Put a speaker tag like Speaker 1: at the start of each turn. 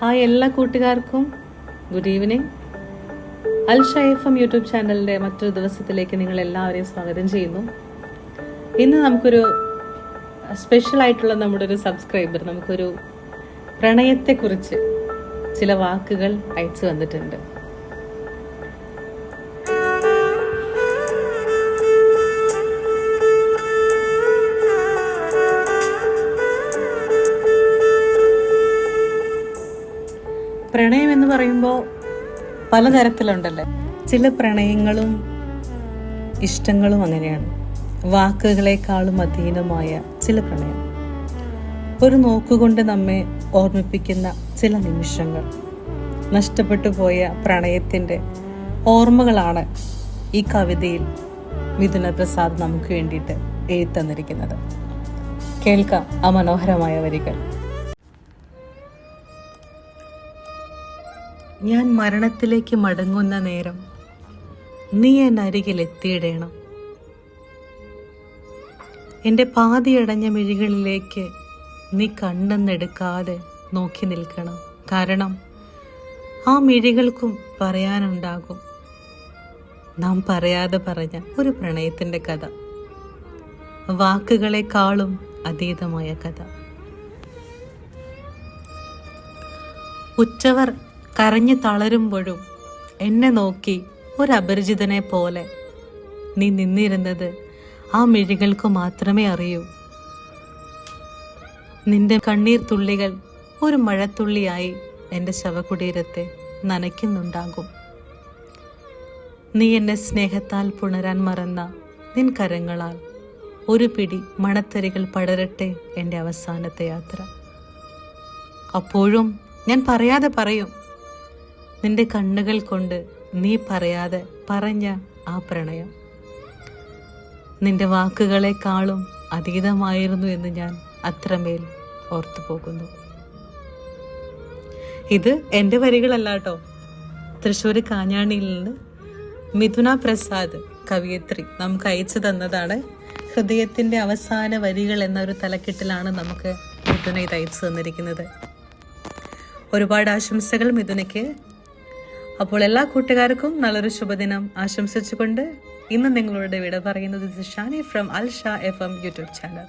Speaker 1: Hi എല്ലാ കൂട്ടുകാർക്കും. Good evening Al Shaifam YouTube ചാനലിന്റെ മറ്റൊരു ദിവസത്തിലേക്ക് നിങ്ങൾ എല്ലാവരെയും സ്വാഗതം ചെയ്യുന്നു. ഇന്ന് നമുക്കൊരു സ്പെഷ്യൽ ആയിട്ടുള്ള നമ്മുടെ ഒരു സബ്സ്ക്രൈബർ നമുക്കൊരു പ്രണയത്തെക്കുറിച്ച് ചില വാക്കുകൾ അയച്ചു വന്നിട്ടുണ്ട്. പ്രണയം എന്ന് പറയുമ്പോൾ പലതരത്തിലുണ്ടല്ലേ? ചില പ്രണയങ്ങളും ഇഷ്ടങ്ങളും അങ്ങനെയാണ്. വാക്കുകളെക്കാളും അധീനമായ ചില പ്രണയം. ഒരു നോക്കുകൊണ്ട് നമ്മെ ഓർമ്മിപ്പിക്കുന്ന ചില നിമിഷങ്ങൾ. നഷ്ടപ്പെട്ടു പോയ പ്രണയത്തിന്റെ ഓർമ്മകളാണ് ഈ കവിതയിൽ മിഥുന പ്രസാദ് നമുക്ക് വേണ്ടിയിട്ട് എഴുത്തന്നിരിക്കുന്നത് കേൾക്കാം ആ മനോഹരമായ വരികൾ. ഞാൻ മരണത്തിലേക്ക് മടങ്ങുന്ന നേരം നീ എന്നരികിൽ എത്തിയിടേണം. എന്റെ പാതിയടഞ്ഞ മിഴികളിലേക്ക് നീ കണ്ടെന്നെടുക്കാതെ നോക്കി നിൽക്കണം. കാരണം ആ മിഴികൾക്കും പറയാനുണ്ടാകും. നാം പറയാതെ പറഞ്ഞ ഒരു പ്രണയത്തിന്റെ കഥ. വാക്കുകളെക്കാളും അതീതമായ കഥ. ഉച്ചവർ കരഞ്ഞു തളരുമ്പോഴും എന്നെ നോക്കി ഒരപരിചിതനെ പോലെ നീ നിന്നിരുന്നത് ആ മിഴികൾക്ക് മാത്രമേ അറിയൂ. നിന്റെ കണ്ണീർ തുള്ളികൾ ഒരു മഴത്തുള്ളിയായി എന്റെ ശവകുടീരത്തെ നനയ്ക്കുന്നുണ്ടാകും. നീ എന്നെ സ്നേഹത്താൽ പുണരാൻ മറന്ന നിൻ കരങ്ങളാൽ ഒരു പിടി മണത്തരികൾ പടരട്ടെ എന്റെ അവസാനത്തെ യാത്ര. അപ്പോഴും ഞാൻ പറയാതെ പറയും നിന്റെ കണ്ണുകൾ കൊണ്ട് നീ പറയാതെ പറഞ്ഞ ആ പ്രണയം. നിന്റെ വാക്കുകളെക്കാളും അതീതമായിരുന്നു എന്ന് ഞാൻ അത്രമേൽ ഓർത്തു പോകുന്നു. ഇത് എന്റെ വരികളല്ല കേട്ടോ. തൃശ്ശൂർ കാഞ്ഞാണിയിൽ നിന്ന് മിഥുന പ്രസാദ് കവിയത്രി നമുക്ക് അയച്ചു തന്നതാണ്. ഹൃദയത്തിന്റെ അവസാന വരികൾ എന്നൊരു തലക്കെട്ടിലാണ് നമുക്ക് മിഥുന ഇത് അയച്ചു തന്നിരിക്കുന്നത്. ഒരുപാട് ആശംസകൾ മിഥുനയ്ക്ക്. അപ്പോൾ എല്ലാ കൂട്ടുകാർക്കും നല്ലൊരു ശുഭദിനം ആശംസിച്ചുകൊണ്ട് ഇന്ന് നിങ്ങളുടെ വിട പറയുന്നത് Shani from Alsha F M YouTube channel